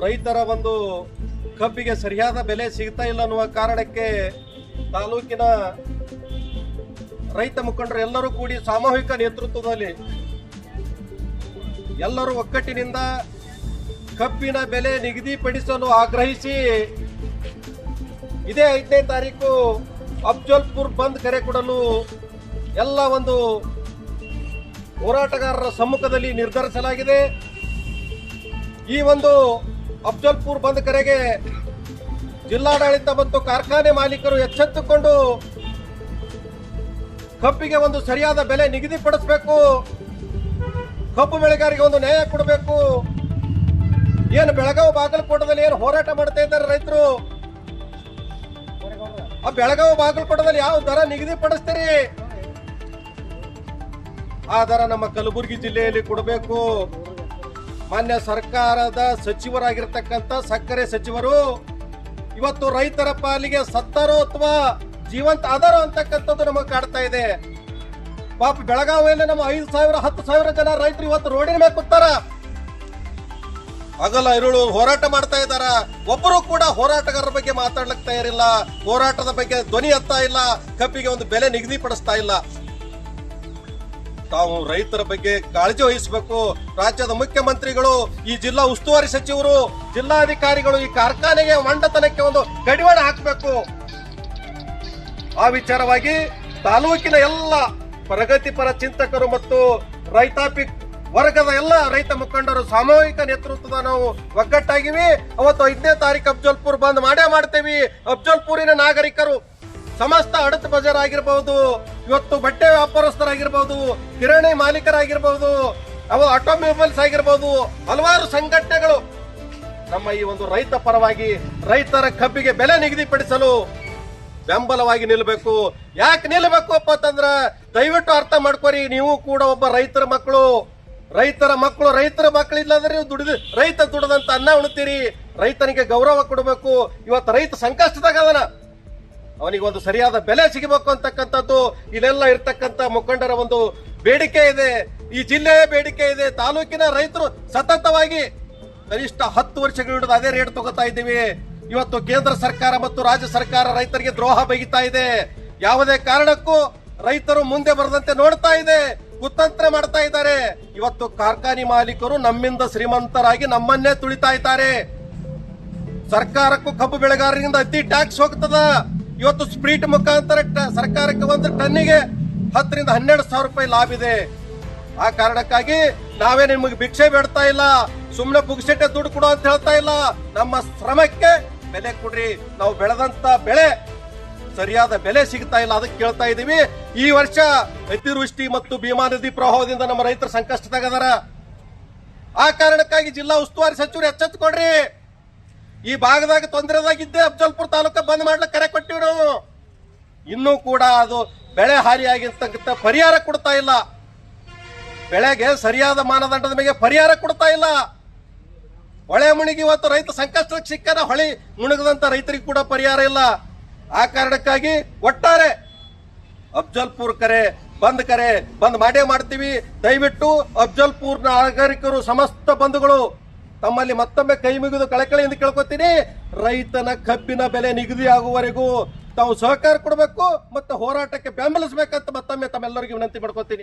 ರೈತರ ಒಂದು ಕಬ್ಬಿಗೆ ಸರಿಯಾದ ಬೆಲೆ ಸಿಗ್ತಾ ಇಲ್ಲ ಅನ್ನುವ ಕಾರಣಕ್ಕೆ ತಾಲೂಕಿನ ರೈತ ಮುಖಂಡರು ಎಲ್ಲರೂ ಕೂಡಿ ಸಾಮೂಹಿಕ ನೇತೃತ್ವದಲ್ಲಿ ಎಲ್ಲರೂ ಒಕ್ಕಟ್ಟಿನಿಂದ ಕಬ್ಬಿನ ಬೆಲೆ ನಿಗದಿಪಡಿಸಲು ಆಗ್ರಹಿಸಿ ಇದೇ ಐದನೇ ತಾರೀಕು ಅಫ್ಜಲ್ಪುರ್ ಬಂದ್ ಕರೆ ಕೊಡಲು ಎಲ್ಲ ಒಂದು ಹೋರಾಟಗಾರರ ಸಮ್ಮುಖದಲ್ಲಿ ನಿರ್ಧರಿಸಲಾಗಿದೆ. ಈ ಒಂದು ಅಫ್ಜಲ್ಪುರ್ ಬಂದ್ ಕರೆಗೆ ಜಿಲ್ಲಾಡಳಿತ ಮತ್ತು ಕಾರ್ಖಾನೆ ಮಾಲೀಕರು ಎಚ್ಚೆತ್ತುಕೊಂಡು ಕಬ್ಬಿಗೆ ಒಂದು ಸರಿಯಾದ ಬೆಲೆ ನಿಗದಿಪಡಿಸಬೇಕು. ಕಬ್ಬು ಬೆಳೆಗಾರಿಗೆ ಒಂದು ನ್ಯಾಯ ಕೊಡಬೇಕು. ಏನು ಬೆಳಗಾವಿ ಬಾಗಲಕೋಟದಲ್ಲಿ ಏನು ಹೋರಾಟ ಮಾಡ್ತಾ ಇದ್ದಾರೆ ರೈತರು? ಆ ಬೆಳಗಾವಿ ಬಾಗಲಕೋಟದಲ್ಲಿ ಯಾವ ದರ ನಿಗದಿಪಡಿಸ್ತೀರಿ? ಆ ದರ ನಮ್ಮ ಕಲಬುರಗಿ ಜಿಲ್ಲೆಯಲ್ಲಿ ಕೊಡಬೇಕು. ಮಾನ್ಯ ಸರ್ಕಾರದ ಸಚಿವರಾಗಿರ್ತಕ್ಕಂಥ ಸಕ್ಕರೆ ಸಚಿವರು, ಇವತ್ತು ರೈತರ ಪಾಲಿಗೆ ಸತ್ತಾರೋ ಅಥವಾ ಜೀವಂತ ಆಧಾರೋ ಅಂತಕ್ಕಂಥದ್ದು ನಮಗೆ ಕಾಡ್ತಾ ಇದೆ. ಪಾಪ ಬೆಳಗಾವಿಯಲ್ಲಿ ನಮ್ಮ ಐದು ಸಾವಿರ, ಹತ್ತು ಸಾವಿರ ಜನ ರೈತರು ಇವತ್ತು ರೋಡಿನ ಮೇಲೆ ಕೂತಾರ ಹಗಲ ಇರುಳು ಹೋರಾಟ ಮಾಡ್ತಾ ಇದ್ದಾರ. ಒಬ್ಬರು ಕೂಡ ಹೋರಾಟಗಾರರ ಬಗ್ಗೆ ಮಾತಾಡ್ಲಿಕ್ಕೆ ತಯಾರಿಲ್ಲ. ಹೋರಾಟದ ಬಗ್ಗೆ ಧ್ವನಿ ಎತ್ತಾ ಇಲ್ಲ. ಕಬ್ಬಿಗೆ ಒಂದು ಬೆಲೆ ನಿಗದಿಪಡಿಸ್ತಾ ಇಲ್ಲ. ತಾವು ರೈತರ ಬಗ್ಗೆ ಕಾಳಜಿ ವಹಿಸಬೇಕು. ರಾಜ್ಯದ ಮುಖ್ಯಮಂತ್ರಿಗಳು, ಈ ಜಿಲ್ಲಾ ಉಸ್ತುವಾರಿ ಸಚಿವರು, ಜಿಲ್ಲಾಧಿಕಾರಿಗಳು ಈ ಕಾರ್ಖಾನೆಗೆ ಮಂಡತನಕ್ಕೆ ಒಂದು ಕಡಿವಾಣ ಹಾಕಬೇಕು. ಆ ವಿಚಾರವಾಗಿ ತಾಲೂಕಿನ ಎಲ್ಲ ಪ್ರಗತಿಪರ ಚಿಂತಕರು ಮತ್ತು ರೈತಾಪಿ ವರ್ಗದ ಎಲ್ಲ ರೈತ ಮುಖಂಡರು ಸಾಮೂಹಿಕ ನೇತೃತ್ವದ ನಾವು ಒಗ್ಗಟ್ಟಾಗಿವಿ. ಅವತ್ತು ಐದನೇ ತಾರೀಕು ಅಫ್ಜಲ್ಪುರ್ ಬಂದ್ ಮಾಡೇ ಮಾಡ್ತೇವಿ. ಅಫ್ಜಲ್ಪುರಿನ ನಾಗರಿಕರು ಸಮಸ್ತ ಅಡತ್ ಬಜಾರ್ ಆಗಿರಬಹುದು ಇವತ್ತು ಬಟ್ಟೆ ವ್ಯಾಪಾರಸ್ಥರಾಗಿರ್ಬಹುದು, ಕಿರಾಣಿ ಮಾಲೀಕರಾಗಿರ್ಬಹುದು, ಅವು ಆಟೋಮೊಬೈಲ್ಸ್ ಆಗಿರ್ಬಹುದು, ಹಲವಾರು ಸಂಘಟನೆಗಳು ನಮ್ಮ ಈ ಒಂದು ರೈತ ಪರವಾಗಿ ರೈತರ ಕಬ್ಬಿಗೆ ಬೆಲೆ ನಿಗದಿಪಡಿಸಲು ಬೆಂಬಲವಾಗಿ ನಿಲ್ಲಬೇಕು. ಯಾಕೆ ನಿಲ್ಲಬೇಕು ಅಪ್ಪ ಅಂತಂದ್ರ ದಯವಿಟ್ಟು ಅರ್ಥ ಮಾಡ್ಕೋರಿ, ನೀವು ಕೂಡ ಒಬ್ಬ ರೈತರ ಮಕ್ಕಳು. ರೈತರ ಮಕ್ಕಳು ರೈತರ ಮಕ್ಕಳಿಲ್ಲಂದ್ರೆ ನೀವು ದುಡಿದು, ರೈತ ದುಡಿದಂತ ಅನ್ನ ಉಣ್ತೀರಿ. ರೈತನಿಗೆ ಗೌರವ ಕೊಡಬೇಕು. ಇವತ್ತು ರೈತ ಸಂಕಷ್ಟದಾಗ ಅದನ. ಅವನಿಗೆ ಒಂದು ಸರಿಯಾದ ಬೆಲೆ ಸಿಗಬೇಕು ಅಂತಕ್ಕಂಥದ್ದು, ಇಲ್ಲೆಲ್ಲ ಇರ್ತಕ್ಕಂಥ ಮುಖಂಡರ ಒಂದು ಬೇಡಿಕೆ ಇದೆ. ಈ ಜಿಲ್ಲೆಯ ಬೇಡಿಕೆ ಇದೆ. ತಾಲೂಕಿನ ರೈತರು ಸತತವಾಗಿ ಕನಿಷ್ಠ ಹತ್ತು ವರ್ಷಗಳ ಹಿಡಿದು ಅದೇ ರೇಟ್ ತಗೋತಾ ಇದ್ದೀವಿ. ಇವತ್ತು ಕೇಂದ್ರ ಸರ್ಕಾರ ಮತ್ತು ರಾಜ್ಯ ಸರ್ಕಾರ ರೈತರಿಗೆ ದ್ರೋಹ ಬೈತಾ ಇದೆ. ಯಾವುದೇ ಕಾರಣಕ್ಕೂ ರೈತರು ಮುಂದೆ ಬರದಂತೆ ನೋಡ್ತಾ ಇದೆ. ಕುತಂತ್ರ ಮಾಡ್ತಾ ಇದ್ದಾರೆ. ಇವತ್ತು ಕಾರ್ಖಾನೆ ಮಾಲೀಕರು ನಮ್ಮಿಂದ ಶ್ರೀಮಂತರಾಗಿ ನಮ್ಮನ್ನೇ ತುಳಿತಾ ಇದ್ದಾರೆ. ಸರ್ಕಾರಕ್ಕೂ ಕಬ್ಬು ಬೆಳೆಗಾರರಿಂದ ಅತಿ ಟ್ಯಾಕ್ಸ್ ಹೋಗ್ತದ. ಇವತ್ತು ಸ್ಪ್ರೀಟ್ ಮುಖಾಂತರ ಸರ್ಕಾರಕ್ಕೆ ಒಂದು ಟನ್ನಿಗೆ ಹತ್ತರಿಂದ ಹನ್ನೆರಡು ಸಾವಿರ ರೂಪಾಯಿ ಲಾಭ ಇದೆ. ಆ ಕಾರಣಕ್ಕಾಗಿ ನಾವೇ ನಿಮಗೆ ಭಿಕ್ಷೆ ಬೇಡ್ತಾ ಇಲ್ಲ. ಸುಮ್ಮನೆ ಪುಗ್ಸೆಟ್ಟೆ ದುಡ್ಡು ಕೊಡು ಅಂತ ಹೇಳ್ತಾ ಇಲ್ಲ. ನಮ್ಮ ಶ್ರಮಕ್ಕೆ ಬೆಲೆ ಕೊಡ್ರಿ. ನಾವು ಬೆಳೆದಂತ ಬೆಳೆ ಸರಿಯಾದ ಬೆಲೆ ಸಿಗ್ತಾ ಇಲ್ಲ ಅದಕ್ಕೆ ಕೇಳ್ತಾ ಇದೀವಿ ಈ ವರ್ಷ ಅತಿವೃಷ್ಟಿ ಮತ್ತು ಭೀಮಾ ನದಿ ಪ್ರವಾಹದಿಂದ ನಮ್ಮ ರೈತರ ಸಂಕಷ್ಟದಾಗದಾರ ಆ ಕಾರಣಕ್ಕಾಗಿ ಜಿಲ್ಲಾ ಉಸ್ತುವಾರಿ ಸಚಿವರು ಎಚ್ಚೆತ್ತುಕೊಡ್ರಿ ಈ ಭಾಗದಾಗ ತೊಂದರೆದಾಗಿದ್ದೆ ಅಫ್ಜಲ್ಪುರ್ ತಾಲೂಕ ಬಂದ್ ಮಾಡ್ಲಿಕ್ಕೆ ಕರೆ ಕೊಟ್ಟಿವಿ ನಾವು ಇನ್ನೂ ಕೂಡ ಅದು ಬೆಳೆ ಹಾನಿಯಾಗಿರ್ತಕ್ಕಂಥ ಪರಿಹಾರ ಕೊಡ್ತಾ ಇಲ್ಲ. ಬೆಳೆಗೆ ಸರಿಯಾದ ಮಾನದಂಡದ ಮೇಲೆ ಪರಿಹಾರ ಕೊಡ್ತಾ ಇಲ್ಲ. ಹೊಳೆ ಮುಣಿಗಿ ಇವತ್ತು ರೈತ ಸಂಕಷ್ಟಕ್ಕೆ ಸಿಕ್ಕನ ಹೊಳೆ ಮುಣುಗದಂತ ರೈತರಿಗೆ ಕೂಡ ಪರಿಹಾರ ಇಲ್ಲ. ಆ ಕಾರಣಕ್ಕಾಗಿ ಒಟ್ಟಾರೆ ಅಫ್ಜಲ್ಪುರ್ ಕರೆ, ಬಂದ್ ಕರೆ, ಬಂದ್ ಮಾಡೇ ಮಾಡ್ತೀವಿ. ದಯವಿಟ್ಟು ಅಫ್ಜಲ್ಪುರ್ ನಾಗರಿಕರು, ಸಮಸ್ತ ಬಂಧುಗಳು ತಮ್ಮಲ್ಲಿ ಮತ್ತೊಮ್ಮೆ ಕೈ ಮುಗಿದು ಎಂದು ಕೇಳ್ಕೊತೀನಿ. ರೈತನ ಕಬ್ಬಿನ ಬೆಲೆ ನಿಗದಿ ಆಗುವವರೆಗೂ ತಾವು ಸಹಕಾರ ಕೊಡಬೇಕು ಮತ್ತು ಹೋರಾಟಕ್ಕೆ ಬೆಂಬಲಿಸಬೇಕಂತ ಮತ್ತೊಮ್ಮೆ ತಮ್ಮೆಲ್ಲರಿಗೂ ವಿನಂತಿ ಮಾಡ್ಕೊತೀನಿ.